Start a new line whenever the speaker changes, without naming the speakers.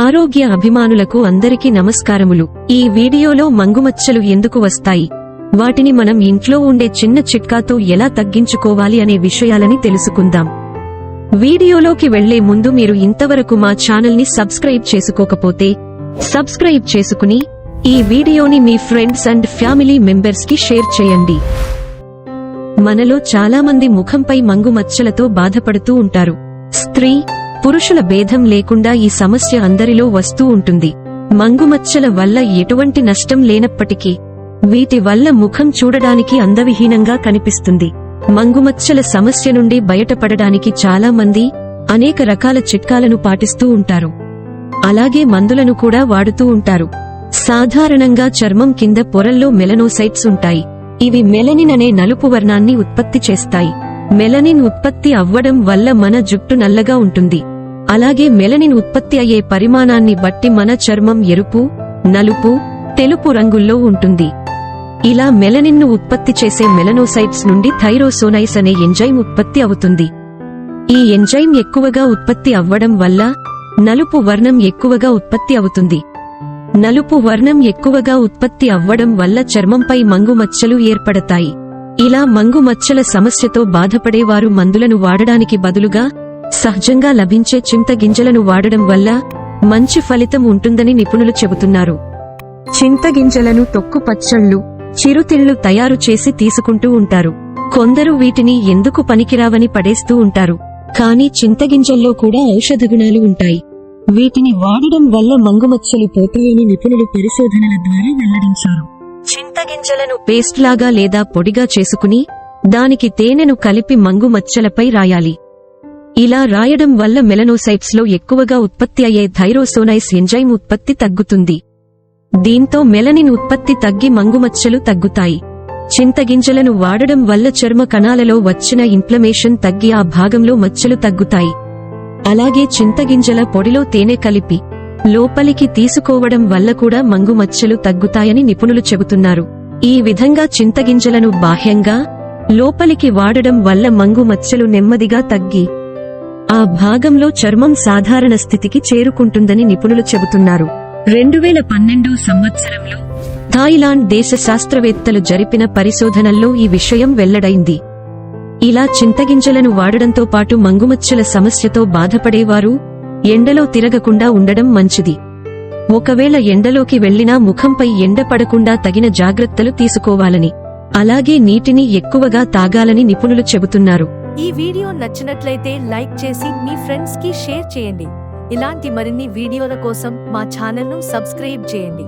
ఆరోగ్య అభిమానులకు అందరికీ నమస్కారములు. ఈ వీడియోలో మంగుమచ్చలు ఎందుకు వస్తాయి? వాటిని మనం ఇంట్లో ఉండే చిన్న చిట్కాతో ఎలా తగ్గించుకోవాలి అనే విషయాలని తెలుసుకుందాం. వీడియోలోకి వెళ్ళే ముందు మీరు ఇంతవరకు మా ఛానల్ని సబ్స్క్రైబ్ చేసుకోకపోతే సబ్స్క్రైబ్ చేసుకుని ఈ వీడియోని మీ ఫ్రెండ్స్ అండ్ ఫ్యామిలీ మెంబర్స్కి షేర్ చేయండి. మనలో చాలామంది ముఖంపై మంగుమచ్చలతో బాధపడుతూ ఉంటారు. స్త్రీ పురుషుల భేదం లేకుండా ఈ సమస్య అందరిలో వస్తూ ఉంటుంది. మంగుమచ్చల వల్ల ఎటువంటి నష్టం లేనప్పటికీ వీటి వల్ల ముఖం చూడడానికి అందవిహీనంగా కనిపిస్తుంది. మంగుమచ్చల సమస్య నుండి బయటపడడానికి చాలా మంది అనేక రకాల చిట్కాలను పాటిస్తూ ఉంటారు. అలాగే మందులను కూడా వాడుతూ ఉంటారు. సాధారణంగా చర్మం కింద పొరల్లో మెలనోసైట్స్ ఉంటాయి. ఇవి మెలనిన్ అనే నలుపు వర్ణాన్ని ఉత్పత్తి చేస్తాయి. మెలనిన్ ఉత్పత్తి అవ్వడం వల్ల మన జుట్టు నల్లగా ఉంటుంది. అలాగే మెలనిన్ ఉత్పత్తి అయ్యే పరిమాణాన్ని బట్టి మన చర్మం ఎరుపు నలుపు తెలుపు రంగుల్లో ఉంటుంది. ఇలా మెలనిన్ను ఉత్పత్తి చేసే మెలనోసైట్స్ నుండి థైరోసోనైస్ అనే ఎంజైమ్ ఉత్పత్తి అవుతుంది. ఈ ఎంజైమ్ ఎక్కువగా ఉత్పత్తి అవ్వడం వల్ల నలుపు వర్ణం ఎక్కువగా ఉత్పత్తి అవుతుంది. నలుపు వర్ణం ఎక్కువగా ఉత్పత్తి అవ్వడం వల్ల చర్మంపై మంగు మచ్చలు ఏర్పడతాయి. ఇలా మంగు మచ్చల సమస్యతో బాధపడేవారు మందులను వాడడానికి బదులుగా సహజంగా లభించే చింతగింజలను వాడడం వల్ల మంచి ఫలితం ఉంటుందని నిపుణులు చెబుతున్నారు. చింతగింజలను తొక్కు పచ్చళ్ళు చిరుతిళ్ళు తయారు చేసి తీసుకుంటూ ఉంటారు. కొందరు వీటిని ఎందుకు పనికిరావని పడేస్తూ ఉంటారు. కానీ చింతగింజల్లో కూడా ఔషధ గుణాలు ఉంటాయి. వీటిని వాడడం వల్ల మంగుమచ్చలు పోతాయని నిపుణులు పరిశోధనల ద్వారా వెల్లడించారు. చింతగింజలను పేస్ట్ లాగా లేదా పొడిగా చేసుకుని దానికి తేనెను కలిపి మంగు మచ్చలపై రాయాలి. ఇలా రాయడం వల్ల మెలనోసైట్స్లో ఎక్కువగా ఉత్పత్తి అయ్యే థైరోసోనైస్ ఎంజైమ్ ఉత్పత్తి తగ్గుతుంది. దీంతో మెలనిన్ ఉత్పత్తి తగ్గి మంగుమచ్చలు తగ్గుతాయి. చింతగింజలను వాడడం వల్ల చర్మ కణాలలో వచ్చిన ఇన్ఫ్లమేషన్ తగ్గి ఆ భాగంలో మచ్చలు తగ్గుతాయి. అలాగే చింతగింజల పొడిలో తేనె కలిపి లోపలికి తీసుకోవడం వల్ల కూడా మంగు మచ్చలు తగ్గుతాయని నిపుణులు చెబుతున్నారు. ఈ విధంగా చింతగింజలను బాహ్యంగా లోపలికి వాడడం వల్ల మంగు మచ్చలు నెమ్మదిగా తగ్గి ఆ భాగంలో చర్మం సాధారణ స్థితికి చేరుకుంటుందని నిపుణులు చెబుతున్నారు. రెండు వేల పన్నెండు సంవత్సరంలో థాయిలాండ్ దేశ శాస్త్రవేత్తలు జరిపిన పరిశోధనల్లో ఈ విషయం వెల్లడైంది. ఇలా చింతగింజలను వాడడంతో పాటు మంగుమచ్చల సమస్యతో బాధపడేవారు ఎండలో తిరగకుండా ఉండడం మంచిది. ఒకవేళ ఎండలోకి వెళ్ళినా ముఖంపై ఎండ పడకుండా తగిన జాగ్రత్తలు తీసుకోవాలని అలాగే నీటిని ఎక్కువగా తాగాలని నిపుణులు చెబుతున్నారు.
ఈ వీడియో నచ్చినట్లయితే లైక్ చేసి మీ ఫ్రెండ్స్కి షేర్ చేయండి. ఇలాంటి మరిన్ని వీడియోల కోసం మా ఛానల్ను సబ్స్క్రైబ్ చేయండి.